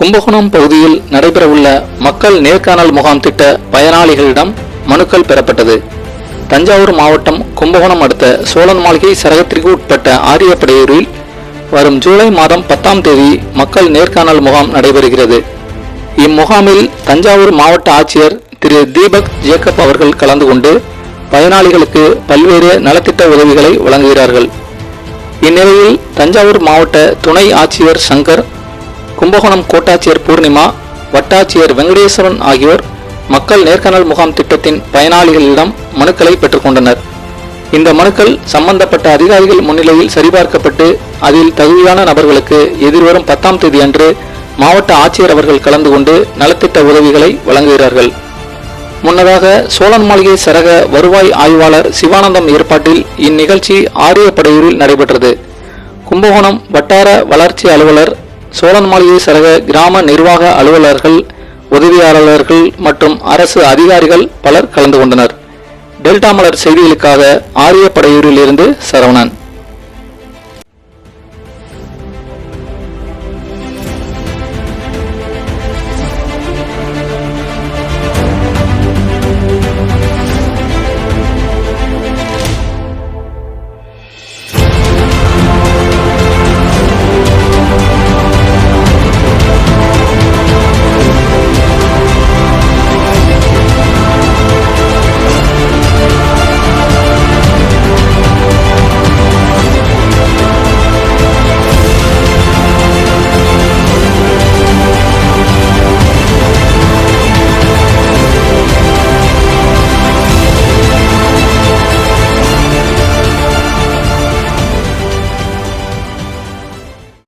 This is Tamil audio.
கும்பகோணம் பகுதியில் நடைபெறவுள்ள மக்கள் நேர்காணல் முகாம் திட்ட பயனாளிகளிடம் மனுக்கள் பெறப்பட்டது. தஞ்சாவூர் மாவட்டம் கும்பகோணம் அடுத்த சோழன் மாளிகை சரகத்திற்கு உட்பட்ட ஆரியப்படையூரில் வரும் ஜூலை மாதம் பத்தாம் தேதி மக்கள் நேர்காணல் முகாம் நடைபெறுகிறது. இம்முகாமில் தஞ்சாவூர் மாவட்ட ஆட்சியர் திரு தீபக் ஜேக்கப் அவர்கள் கலந்து கொண்டு பயனாளிகளுக்கு பல்வேறு நலத்திட்ட உதவிகளை வழங்குகிறார்கள். இந்நிலையில் தஞ்சாவூர் மாவட்ட துணை ஆட்சியர் சங்கர் கும்பகோணம் கோட்டாட்சியர் பூர்ணிமா வட்டாட்சியர் வெங்கடேஸ்வரன் ஆகியோர் மக்கள் நேர்காணல் முகாம் திட்டத்தின் பயனாளிகளிடம் மனுக்களை பெற்றுக்கொண்டனர் இந்த மனுக்கள் சம்பந்தப்பட்ட அதிகாரிகள் முன்னிலையில் சரிபார்க்கப்பட்டு அதில் தகுதியான நபர்களுக்கு எதிர்வரும் பத்தாம் தேதி அன்று மாவட்ட ஆட்சியர் அவர்கள் கலந்து கொண்டு நலத்திட்ட உதவிகளை வழங்குகிறார்கள். முன்னதாக சோழன் மாளிகை சரக வருவாய் ஆய்வாளர் சிவானந்தம் ஏற்பாட்டில் இந்நிகழ்ச்சி ஆரியப்படையூரில் நடைபெற்றது. கும்பகோணம் வட்டார வளர்ச்சி அலுவலர் சோழன் மாளிகை சரக கிராம நிர்வாக அலுவலர்கள் உதவியாளர்கள் மற்றும் அரசு அதிகாரிகள் பலர் கலந்து கொண்டனர். டெல்டா மலர் செய்திகளுக்காக ஆரியப்படையூரில் இருந்து சரவணன்.